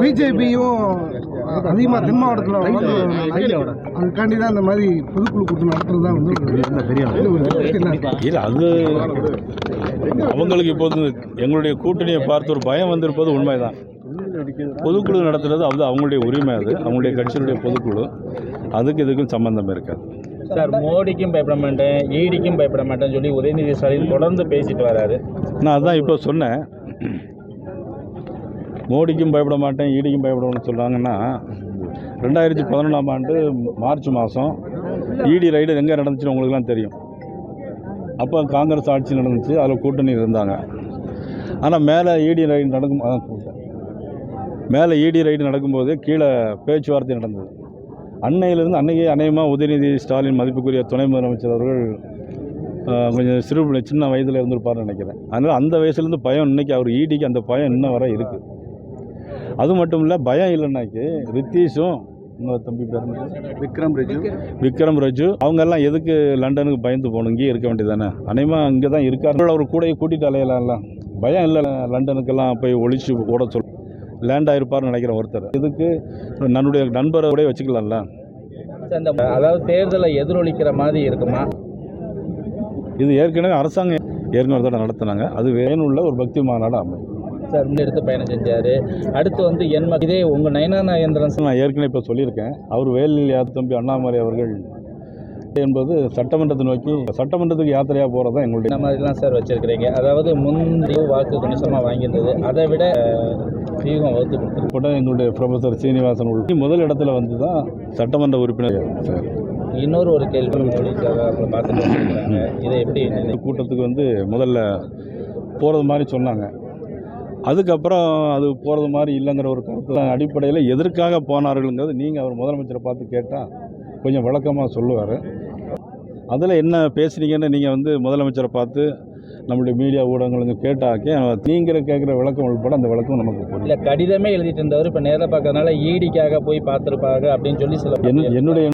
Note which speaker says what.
Speaker 1: பிஜேபியும் அதிகமாக தென் மாவட்டத்தில் அதுக்காண்டி தான் இந்த மாதிரி பொதுக்குழு கூட்டம் நடத்துறது தான் வந்து
Speaker 2: இல்லை. அது அவங்களுக்கு இப்போது எங்களுடைய கூட்டணியை பார்த்து ஒரு பயம் வந்திருப்பது உண்மைதான். பொதுக்குழு நடத்துறது அது அவங்களுடைய உரிமை அது. அவங்களுடைய கட்சியினுடைய பொதுக்குழு. அதுக்கு இதுக்கும் சம்பந்தம் இருக்காது.
Speaker 3: சார் மோடிக்கும் பயப்பட மாட்டேன் ஈடிக்கும் பயப்பட மாட்டேன்னு சொல்லி உதயநிதி ஸ்டாலின் தொடர்ந்து பேசிட்டு வராரு.
Speaker 2: நான் அதான் இப்போ சொன்னேன். மோடிக்கும் பயப்பட மாட்டேன் ஈடிக்கும் பயப்படணும்னு சொல்கிறாங்கன்னா ரெண்டாயிரத்தி பதினொன்றாம் ஆண்டு மார்ச் மாதம் இடி ரைடு எங்கே நடந்துச்சுன்னு உங்களுக்குலாம் தெரியும். அப்போ காங்கிரஸ் ஆட்சி நடந்துச்சு அதில் கூட்டணி இருந்தாங்க. ஆனால் மேலே இடி ரைடு நடக்கும் அதான் சொல்லிட்டேன். மேலே இடி ரைடு நடக்கும்போது கீழே பேச்சுவார்த்தை நடந்தது. அன்னையிலிருந்து அன்னைக்கு அநேகமாக உதயநிதி ஸ்டாலின் மதிப்புக்குரிய துணை முதலமைச்சர் அவர்கள் கொஞ்சம் சிறு பிள்ளை- சின்ன வயதில் இருந்திருப்பார்னு நினைக்கிறேன். அதனால் அந்த வயசுலேருந்து பயம் இன்னைக்கு அவர் ஈடிக்கு அந்த பயம் இன்னும் வரை இருக்குது அது மட்டும் இல்லை பயம் இல்லைன்னாக்கி ரித்தீஷும் இன்னொரு தம்பி பேர்?
Speaker 1: விக்ரம் ரெஜு.
Speaker 2: விக்ரம் ரஜு. அவங்க எல்லாம் எதுக்கு லண்டனுக்கு பயந்து போகணும்? இங்கேயே இருக்க வேண்டியதானே அநேகமாக இங்கே தான் இருக்காரு. அவர் கூட கூட்டிகிட்டு அலையலாம்ல. பயம் இல்லை லண்டனுக்கெல்லாம் போய் ஒழிச்சு ஓட சொல் லேண்ட் ஆகிருப்பார்னு நினைக்கிறேன் ஒருத்தர். இதுக்கு என்னுடைய நண்பரை கூட வச்சுக்கலாம்ல.
Speaker 3: அதாவது தேர்தலை எதிரொலிக்கிற மாதிரி இருக்குமா?
Speaker 2: இது ஏற்கனவே அரசாங்கம் ஏற்கனவே தடவை நடத்துனாங்க. அது வேணுள்ள ஒரு பக்தி மாநாடு அமையும்.
Speaker 3: சார் முன்னெடுத்து பயணம் செஞ்சாரு. அடுத்து வந்து என் இதே உங்க நயனா நாகேந்திரன் சார்.
Speaker 2: நான் ஏற்கனவே இப்போ சொல்லியிருக்கேன். அவர் வேலில் யா தம்பி அண்ணாமலை அவர்கள் என்பது சட்டமன்றத்தை நோக்கி சட்டமன்றத்துக்கு யாத்திரையாக போகிறது தான் எங்களுடைய
Speaker 3: இந்த மாதிரிலாம் சார் வச்சிருக்கிறீங்க. அதாவது முந்தைய வாக்கு கணிசமாக வாங்கியிருந்தது. அதை விட வியூகம் வகுத்து கொடுத்துருக்கு
Speaker 2: கூட எங்களுடைய ப்ரொஃபஸர் சீனிவாசன் உள்ள முதல் இடத்துல வந்து தான் சட்டமன்ற உறுப்பினர். சார்.
Speaker 3: இன்னொரு ஒரு கேள்வி இதை எப்படி
Speaker 2: கூட்டத்துக்கு வந்து முதல்ல போகிறது மாதிரி சொன்னாங்க. அதுக்கப்புறம் அது போகிறது மாதிரி இல்லைங்கிற ஒரு கருத்து அடிப்படையில் எதற்காக போனார்கள்ங்கிறது நீங்கள் அவர் முதலமைச்சரை பார்த்து கேட்டால் கொஞ்சம் விளக்கமாக சொல்லுவார். அதில் என்ன பேசுனீங்கன்னு நீங்கள் வந்து முதலமைச்சரை பார்த்து நம்மளுடைய மீடியா ஊடகங்களுக்கு கேட்டாக்கே நீங்கள் கேட்குற விளக்கம் உள்பட அந்த விளக்கம் நமக்கு புரியும்.
Speaker 3: இல்லை கடிதமே எழுதிட்டு இருந்தவர் இப்போ நேரில் பார்க்கறதுனால ஈடிக்காக போய் பார்த்துருப்பாங்க அப்படின்னு சொல்லி சில
Speaker 2: என் என்னுடைய